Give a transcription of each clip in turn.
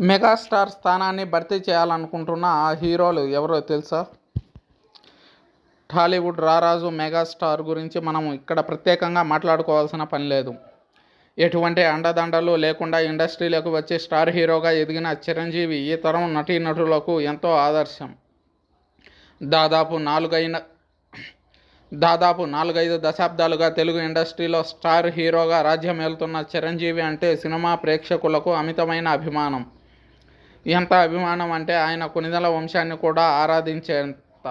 Megastar స్థానాన్ని భర్తీ చేయాలనుకుంటున్న ఆ హీరోలు ఎవరో తెలుసా? టాలీవుడ్ రారాజు మెగాస్టార్ గురించి మనం ఇక్కడ ప్రత్యేకంగా మాట్లాడుకోవాల్సిన పని లేదు. ఎటువంటి అండదండలు లేకుండా ఇండస్ట్రీలోకి వచ్చి స్టార్ హీరోగా ఎదిగిన చిరంజీవి ఈ తరం నటీనటులకు ఎంతో ఆదర్శం. దాదాపు నాలుగైన దాదాపు నాలుగైదు దశాబ్దాలుగా తెలుగు ఇండస్ట్రీలో స్టార్ హీరోగా రాజ్యం ఏలుతున్న చిరంజీవి అంటే సినిమా ప్రేక్షకులకు అమితమైన అభిమానం. ఎంత అభిమానం అంటే ఆయన కొనిదల వంశాన్ని కూడా ఆరాధించేంత.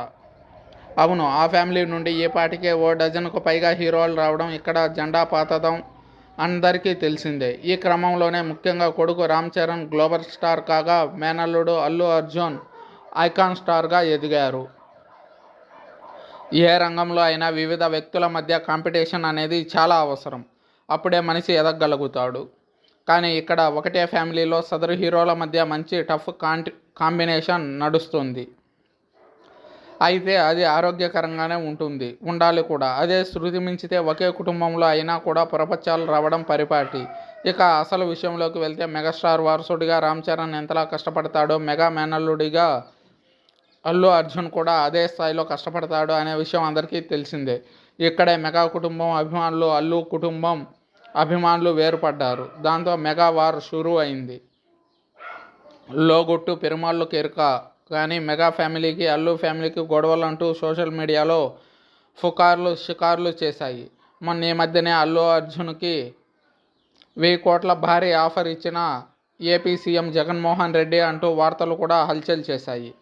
అవును ఆ ఫ్యామిలీ నుండి ఏ పాటికే ఓ డజన్కు పైగా హీరోలు రావడం ఇక్కడ జెండా పాతడం అందరికీ తెలిసిందే. ఈ క్రమంలోనే ముఖ్యంగా కొడుకు రామ్ చరణ్ గ్లోబల్ స్టార్ కాగా మేనల్లుడు అల్లు అర్జున్ ఐకాన్ స్టార్గా ఎదిగారు. ఏ రంగంలో అయినా వివిధ వ్యక్తుల మధ్య కాంపిటీషన్ అనేది చాలా అవసరం. అప్పుడే మనిషి ఎదగలుగుతాడు కానీ ఇక్కడ ఒకటే ఫ్యామిలీలో సదరు హీరోల మధ్య మంచి టఫ్ కాంటి కాంబినేషన్ నడుస్తుంది. అయితే అది ఆరోగ్యకరంగానే ఉంటుంది. ఉండాలి కూడా. అదే శృతి మించితే ఒకే కుటుంబంలో అయినా కూడా పొరపచ్చాలు రావడం పరిపాటి. ఇక అసలు విషయంలోకి వెళ్తే మెగాస్టార్ వారసుడిగా రామ్ చరణ్ ఎంతలా కష్టపడతాడో మెగా మేనల్లుడిగా అల్లు అర్జున్ కూడా అదే స్థాయిలో కష్టపడతాడు అనే విషయం అందరికీ తెలిసిందే. ఇక్కడే మెగా కుటుంబం అభిమానులు అల్లు కుటుంబం అభిమానులు వేరుపడ్డారు. దాంతో మెగా వార్ షురూ అయింది. లోగొట్టు పెరుమాళ్ళు కెరక. కానీ మెగా ఫ్యామిలీకి అల్లు ఫ్యామిలీకి గొడవలు అంటూ సోషల్ మీడియాలో ఫుకార్లు షికార్లు చేశాయి. మొన్న ఈ మధ్యనే అల్లు అర్జున్కి వెయ్యి కోట్ల భారీ ఆఫర్ ఇచ్చిన ఏపీ సీఎం జగన్మోహన్ రెడ్డి అంటూ వార్తలు కూడా హల్చల్ చేశాయి.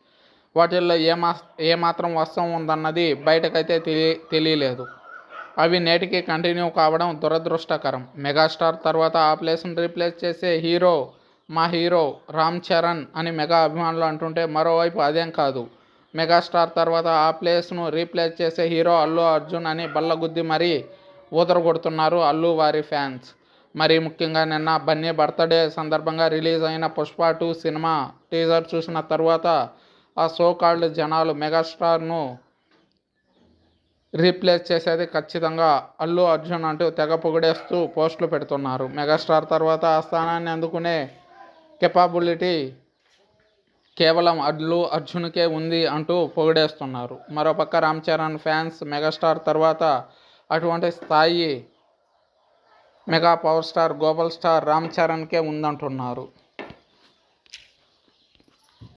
వాటిల్లో ఏమా ఏమాత్రం వాస్తవం ఉందన్నది బయటకైతే తెలియ తెలియలేదు. అవి నేటికి కంటిన్యూ కావడం దురదృష్టకరం. మెగాస్టార్ తర్వాత ఆ ప్లేస్ను రీప్లేస్ చేసే హీరో మా హీరో రామ్ చరణ్ అని మెగా అభిమానులు అంటుంటే మరోవైపు అదేం కాదు. మెగాస్టార్ తర్వాత ఆ ప్లేస్ను రీప్లేస్ చేసే హీరో అల్లు అర్జున్ అని బల్లగుద్ది మరీ ఊదరగొడుతున్నారు అల్లు వారి ఫ్యాన్స్. మరీ ముఖ్యంగా నిన్న బన్నీ బర్త్డే సందర్భంగా రిలీజ్ అయిన పుష్ప టూ సినిమా టీజర్ చూసిన తర్వాత ఆ సో కాల్డ్ జనాలు మెగాస్టార్ను రీప్లేస్ చేసేది ఖచ్చితంగా అల్లు అర్జున్ అంటూ తెగ పొగిడేస్తూ పోస్టులు పెడుతున్నారు. మెగాస్టార్ తర్వాత ఆ స్థానాన్ని అందుకునే కెపాబిలిటీ కేవలం అల్లు అర్జున్కే ఉంది అంటూ పొగిడేస్తున్నారు. మరోపక్క రామ్ చరణ్ ఫ్యాన్స్ మెగాస్టార్ తర్వాత అటువంటి స్థాయి mega power star global star Ram చరణ్కే ఉందంటున్నారు.